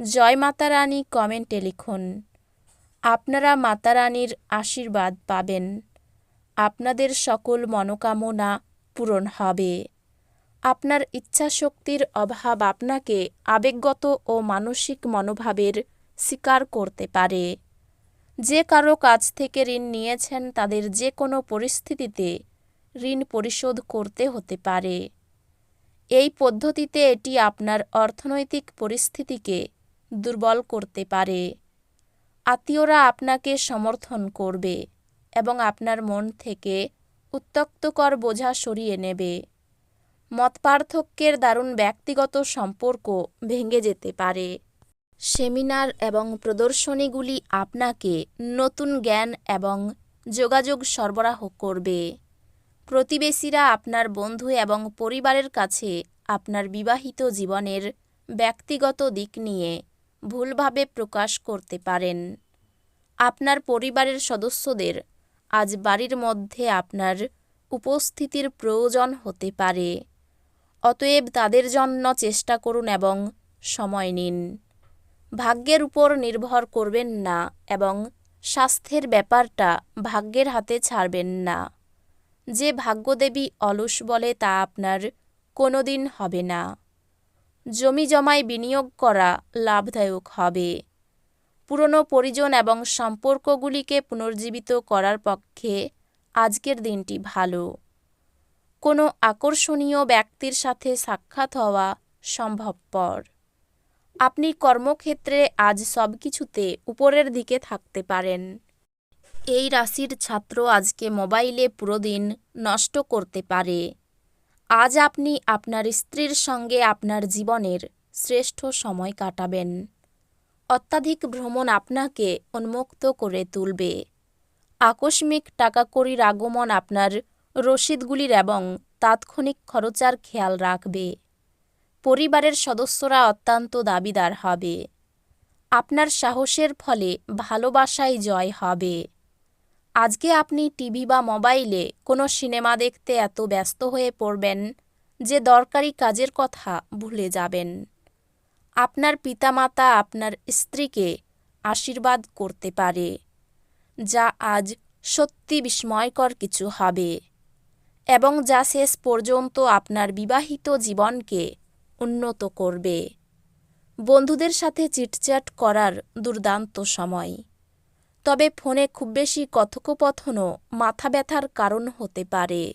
জয় মাতারানী কমেন্টে লিখুন, আপনারা মাতারানীর আশীর্বাদ পাবেন। আপনাদের সকল মনোকামনা পূরণ হবে। আপনার ইচ্ছাশক্তির অভাব আপনাকে আবেগগত ও মানসিক মনোভাবের শিকার করতে পারে। যে কারও কাছ থেকে ঋণ নিয়েছেন তাদের যে কোনো পরিস্থিতিতে ঋণ পরিশোধ করতে হতে পারে। এই পদ্ধতিতে এটি আপনার অর্থনৈতিক পরিস্থিতিকে দুর্বল করতে পারে। আত্মীয়রা আপনাকে সমর্থন করবে এবং আপনার মন থেকে উত্তক্তকর বোঝা সরিয়ে নেবে। মতপার্থক্যের দারুণ ব্যক্তিগত সম্পর্ক ভেঙে যেতে পারে। সেমিনার এবং প্রদর্শনীগুলি আপনাকে নতুন জ্ঞান এবং যোগাযোগ সরবরাহ করবে। প্রতিবেশীরা আপনার বন্ধু এবং পরিবারের কাছে আপনার বিবাহিত জীবনের ব্যক্তিগত দিক নিয়ে ভুলভাবে প্রকাশ করতে পারেন। আপনার পরিবারের সদস্যদের আজ বাড়ির মধ্যে আপনার উপস্থিতির প্রয়োজন হতে পারে। অতএব তাদের জন্য চেষ্টা করুন এবং সময় নিন। ভাগ্যের উপর নির্ভর করবেন না এবং স্বাস্থ্যের ব্যাপারটা ভাগ্যের হাতে ছাড়বেন না। যে ভাগ্যদেবী অলস বলে তা আপনার কোনো দিন হবে না। জমি জমায় বিনিয়োগ করা লাভদায়ক হবে। পুরনো পরিজন এবং সম্পর্কগুলিকে পুনর্জীবিত করার পক্ষে আজকের দিনটি ভালো। কোনো আকর্ষণীয় ব্যক্তির সাথে সাক্ষাৎ হওয়া সম্ভবপর। আপনি কর্মক্ষেত্রে আজ সব কিছুতে উপরের দিকে থাকতে পারেন। এই রাশির ছাত্র আজকে মোবাইলে পুরো দিন নষ্ট করতে পারে। আজ আপনি আপনার স্ত্রীর সঙ্গে আপনার জীবনের শ্রেষ্ঠ সময় কাটাবেন। অত্যাধিক ভ্রমণ আপনাকে উন্মুক্ত করে তুলবে। আকস্মিক টাকাকড়ির আগমন আপনার রসিদগুলির এবং তাৎক্ষণিক খরচার খেয়াল রাখবে। পরিবারের সদস্যরা অত্যন্ত দাবিদার হবে। আপনার সাহসের ফলে ভালোবাসায় জয় হবে। আজকে আপনি টিভি বা মোবাইলে কোনো সিনেমা দেখতে এত ব্যস্ত হয়ে পড়বেন যে দরকারি কাজের কথা ভুলে যাবেন। আপনার পিতামাতা আপনার স্ত্রীকে আশীর্বাদ করতে পারে, যা আজ সত্যি বিস্ময়কর কিছু হবে এবং যা শেষ পর্যন্ত আপনার বিবাহিত জীবনকে উন্নত করবে। বন্ধুদের সাথে চিটচ্যাট করার দুর্দান্ত সময়। তবে ফোনে খুব বেশি কথোপকথনও মাথা ব্যথার কারণ হতে পারে।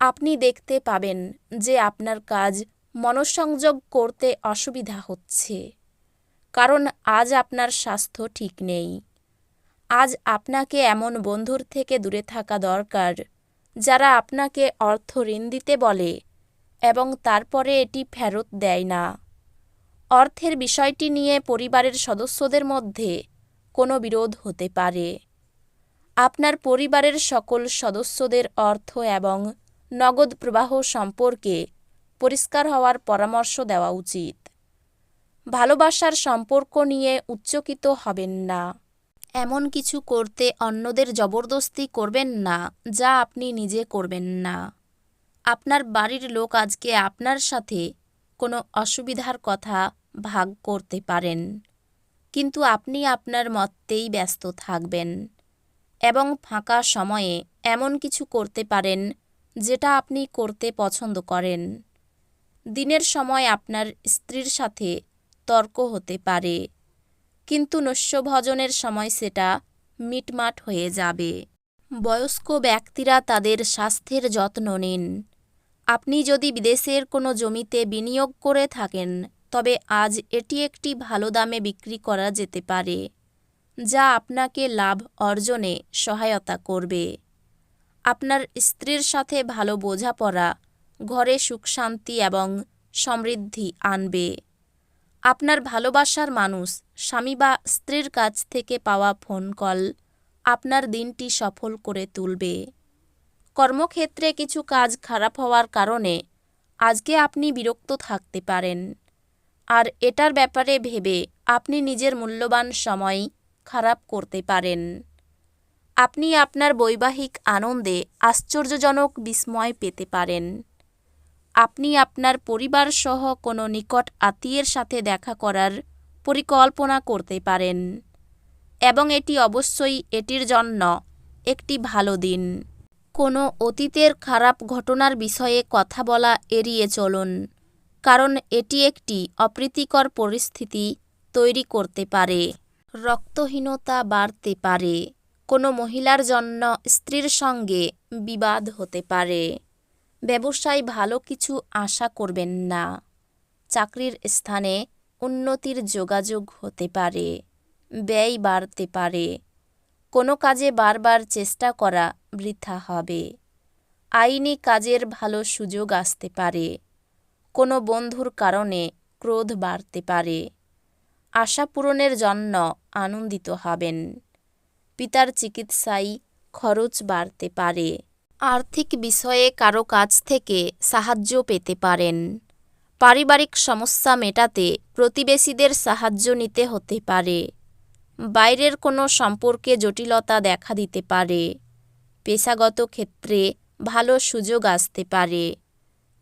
আপনি দেখতে পাবেন যে আপনার কাজ মনঃসংযোগ করতে অসুবিধা হচ্ছে। কারণ আজ আপনার স্বাস্থ্য ঠিক নেই। আজ আপনাকে এমন বন্ধুর থেকে দূরে থাকা দরকার, যারা আপনাকে অর্থ ঋণ দিতে বলে এবং তারপরে এটি ফেরত দেয় না। অর্থের বিষয়টি নিয়ে পরিবারের সদস্যদের মধ্যে কোনো বিরোধ হতে পারে। আপনার পরিবারের সকল সদস্যদের অর্থ এবং নগদ প্রবাহ সম্পর্কে পরিষ্কার হওয়ার পরামর্শ দেওয়া উচিত। ভালোবাসার সম্পর্ক নিয়ে উচ্চকিত হবেন না। এমন কিছু করতে অন্যদের জবরদস্তি করবেন না, যা আপনি নিজে করবেন না। আপনার বাড়ির লোক আজকে আপনার সাথে কোনো অসুবিধার কথা ভাগ করতে পারেন। কিন্তু আপনি আপনার মতেই ব্যস্ত থাকবেন এবং ফাঁকা সময়ে এমন কিছু করতে পারেন যেটা আপনি করতে পছন্দ করেন। দিনের সময় আপনার স্ত্রীর সাথে তর্ক হতে পারে, কিন্তু নস্যভজনের সময় সেটা মিটমাট হয়ে যাবে। বয়স্ক ব্যক্তিরা তাদের স্বাস্থ্যের যত্ন নিন। আপনি যদি বিদেশের কোনো জমিতে বিনিয়োগ করে থাকেন তবে আজ এটি একটি ভালো দামে বিক্রি করা যেতে পারে, যা আপনাকে লাভ অর্জনে সহায়তা করবে। আপনার স্ত্রীর সাথে ভালো বোঝাপড়া, ঘরে সুখ শান্তি এবং সমৃদ্ধি আনবে। আপনার ভালোবাসার মানুষ, স্বামী বা স্ত্রীর কাছ থেকে পাওয়া ফোন কল আপনার দিনটি সফল করে তুলবে। কর্মক্ষেত্রে কিছু কাজ খারাপ হওয়ার কারণে আজকে আপনি বিরক্ত থাকতে পারেন। আর এটার ব্যাপারে ভেবে আপনি নিজের মূল্যবান সময় খারাপ করতে পারেন। আপনি আপনার বৈবাহিক আনন্দে আশ্চর্যজনক বিস্ময় পেতে পারেন। আপনি আপনার পরিবার সহ কোনো নিকট আত্মীয়ের সাথে দেখা করার পরিকল্পনা করতে পারেন এবং এটি অবশ্যই এটির জন্য একটি ভালো দিন। কোনো অতীতের খারাপ ঘটনার বিষয়ে কথা বলা এড়িয়ে চলুন। কারণ এটি একটি অপ্রীতিকর পরিস্থিতি তৈরি করতে পারে। রক্তহীনতা বাড়তে পারে। কোনো মহিলার জন্য স্ত্রীর সঙ্গে বিবাদ হতে পারে। ব্যবসায় ভালো কিছু আশা করবেন না। চাকরির স্থানে উন্নতির যোগাযোগ হতে পারে। ব্যয় বাড়তে পারে। কোনো কাজে বারবার চেষ্টা করা বৃথা হবে। আইনি কাজের ভালো সুযোগ আসতে পারে। কোনো বন্ধুর কারণে ক্রোধ বাড়তে পারে। আশা পূরণের জন্য আনন্দিত হবেন। পিতার চিকিৎসায় খরচ বাড়তে পারে। আর্থিক বিষয়ে কারও কাছ থেকে সাহায্য পেতে পারেন। পারিবারিক সমস্যা মেটাতে প্রতিবেশীদের সাহায্য নিতে হতে পারে। বাইরের কোনো সম্পর্কে জটিলতা দেখা দিতে পারে। পেশাগত ক্ষেত্রে ভালো সুযোগ আসতে পারে।